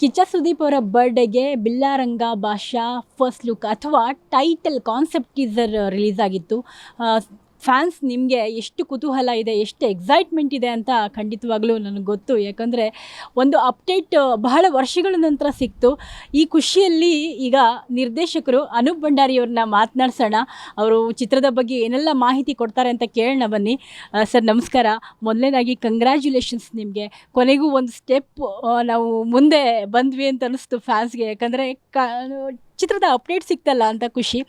ಕಿಚ್ಚ ಸುದೀಪ್ ಅವರ ಬರ್ಡೇಗೆ Billa Ranga Baasha first look ಅಥವಾ ಟೈಟಲ್ ಕಾನ್ಸೆಪ್ಟ್ ಟೀಸರ್ ರಿಲೀಸ್ ಆಗಿತ್ತು. ಫ್ಯಾನ್ಸ್ ನಿಮಗೆ ಎಷ್ಟು ಕುತೂಹಲ ಇದೆ, ಎಷ್ಟು ಎಕ್ಸೈಟ್ಮೆಂಟ್ ಇದೆ ಅಂತ ಖಂಡಿತವಾಗಲೂ ನನಗೆ ಗೊತ್ತು. ಯಾಕಂದರೆ ಒಂದು ಅಪ್ಡೇಟ್ ಬಹಳ ವರ್ಷಗಳ ನಂತರ ಸಿಕ್ತು. ಈ ಖುಷಿಯಲ್ಲಿ ಈಗ ನಿರ್ದೇಶಕರು ಅನೂಪ್ ಭಂಡಾರಿಯವ್ರನ್ನ ಮಾತನಾಡ್ಸೋಣ. ಅವರು ಚಿತ್ರದ ಬಗ್ಗೆ ಏನೆಲ್ಲ ಮಾಹಿತಿ ಕೊಡ್ತಾರೆ ಅಂತ ಕೇಳೋಣ ಬನ್ನಿ. ಸರ್, ನಮಸ್ಕಾರ. ಮೊದಲನೇದಾಗಿ ಕಂಗ್ರ್ಯಾಚುಲೇಷನ್ಸ್ ನಿಮಗೆ. ಕೊನೆಗೂ ಒಂದು ಸ್ಟೆಪ್ ನಾವು ಮುಂದೆ ಬಂದ್ವಿ ಅಂತ ಅನ್ನಿಸ್ತು ಫ್ಯಾನ್ಸ್ಗೆ ಯಾಕಂದರೆ ಕ ಚಿತ್ರದ ಅಪ್ಡೇಟ್ ಸಿಕ್ತಲ್ಲ ಅಂತ ಖುಷಿ.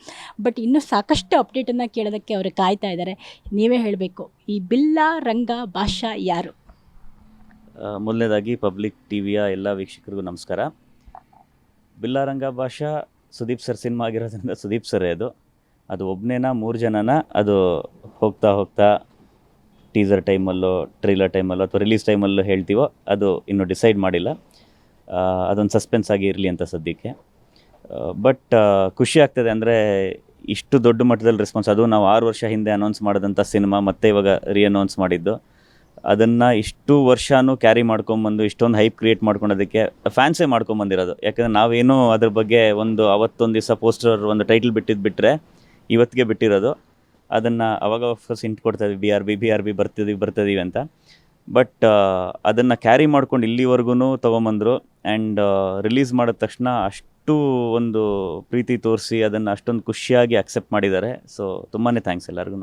ಬಟ್ ಇನ್ನೂ ಸಾಕಷ್ಟು ಅಪ್ಡೇಟನ್ನು ಕೇಳೋದಕ್ಕೆ ಅವರು ಕಾಯ್ತಾ ಇದ್ದಾರೆ ನೀವೇ ಹೇಳಬೇಕು, ಈ ಬಿಲ್ಲ ರಂಗ ಭಾಷಾ ಯಾರು? ಮೊದಲನೇದಾಗಿ ಪಬ್ಲಿಕ್ ಟಿ ವಿಯ ಎಲ್ಲ ವೀಕ್ಷಕರಿಗೂ ನಮಸ್ಕಾರ. ಬಿಲ್ಲಾರಂಗ ಭಾಷಾ ಸುದೀಪ್ ಸರ್ ಸಿನಿಮಾ ಆಗಿರೋದ್ರಿಂದ ಸುದೀಪ್ ಸರ್ ಅದು. ಅದು ಒಬ್ಬನೇನ ಮೂರು ಜನನ, ಅದು ಹೋಗ್ತಾ ಹೋಗ್ತಾ ಟೀಸರ್ ಟೈಮಲ್ಲೋ ಟ್ರೈಲರ್ ಟೈಮಲ್ಲೋ ಅಥವಾ ರಿಲೀಸ್ ಟೈಮಲ್ಲೋ ಹೇಳ್ತೀವೋ, ಅದು ಇನ್ನೂ ಡಿಸೈಡ್ ಮಾಡಿಲ್ಲ. ಅದೊಂದು ಸಸ್ಪೆನ್ಸ್ ಆಗಿ ಇರಲಿ ಅಂತ ಸದ್ಯಕ್ಕೆ. ಬಟ್ ಖುಷಿ ಆಗ್ತದೆ ಅಂದರೆ ಇಷ್ಟು ದೊಡ್ಡ ಮಟ್ಟದಲ್ಲಿ ರೆಸ್ಪಾನ್ಸ್ ಅದು ನಾವು ಆರು ವರ್ಷ ಹಿಂದೆ ಅನೌನ್ಸ್ ಮಾಡಿದಂಥ ಸಿನಿಮಾ, ಮತ್ತೆ ಇವಾಗ ರೀ ಅನೌನ್ಸ್ ಮಾಡಿದ್ದು. ಅದನ್ನು ಇಷ್ಟು ವರ್ಷನೂ ಕ್ಯಾರಿ ಮಾಡ್ಕೊಂಬಂದು, ಇಷ್ಟೊಂದು ಹೈಪ್ ಕ್ರಿಯೇಟ್ ಮಾಡ್ಕೊಳೋದಕ್ಕೆ ಫ್ಯಾನ್ಸೇ ಮಾಡ್ಕೊಂಬಂದಿರೋದು ಯಾಕಂದರೆ ನಾವೇನೋ ಅದ್ರ ಬಗ್ಗೆ ಒಂದು ಅವತ್ತೊಂದು ದಿವಸ ಪೋಸ್ಟರ್ ಒಂದು ಟೈಟಲ್ ಬಿಟ್ಟಿದ್ದು ಬಿಟ್ಟರೆ ಇವತ್ತಿಗೆ ಬಿಟ್ಟಿರೋದು. ಅದನ್ನು ಅವಾಗ ಫಸ್ಟ್ ಇಂಟ್ ಕೊಡ್ತಾ ಇದ್ವಿ B R B B R B ಬರ್ತಿದ್ದೀವಿ ಬರ್ತಿದ್ದೀವಿ ಅಂತ. ಬಟ್ ಅದನ್ನು ಕ್ಯಾರಿ ಮಾಡ್ಕೊಂಡು ಇಲ್ಲಿವರೆಗೂ ತೊಗೊಂಬಂದರು. ಆ್ಯಂಡ್ ರಿಲೀಸ್ ಮಾಡಿದ ತಕ್ಷಣ ಅಷ್ಟು ಒಂದು ಪ್ರೀತಿ ತೋರಿಸಿ ಅದನ್ನು ಅಷ್ಟೊಂದು ಖುಷಿಯಾಗಿ ಅಕ್ಸೆಪ್ಟ್ ಮಾಡಿದ್ದಾರೆ. ಸೊ ತುಂಬಾ ಥ್ಯಾಂಕ್ಸ್ ಎಲ್ಲರಿಗೂ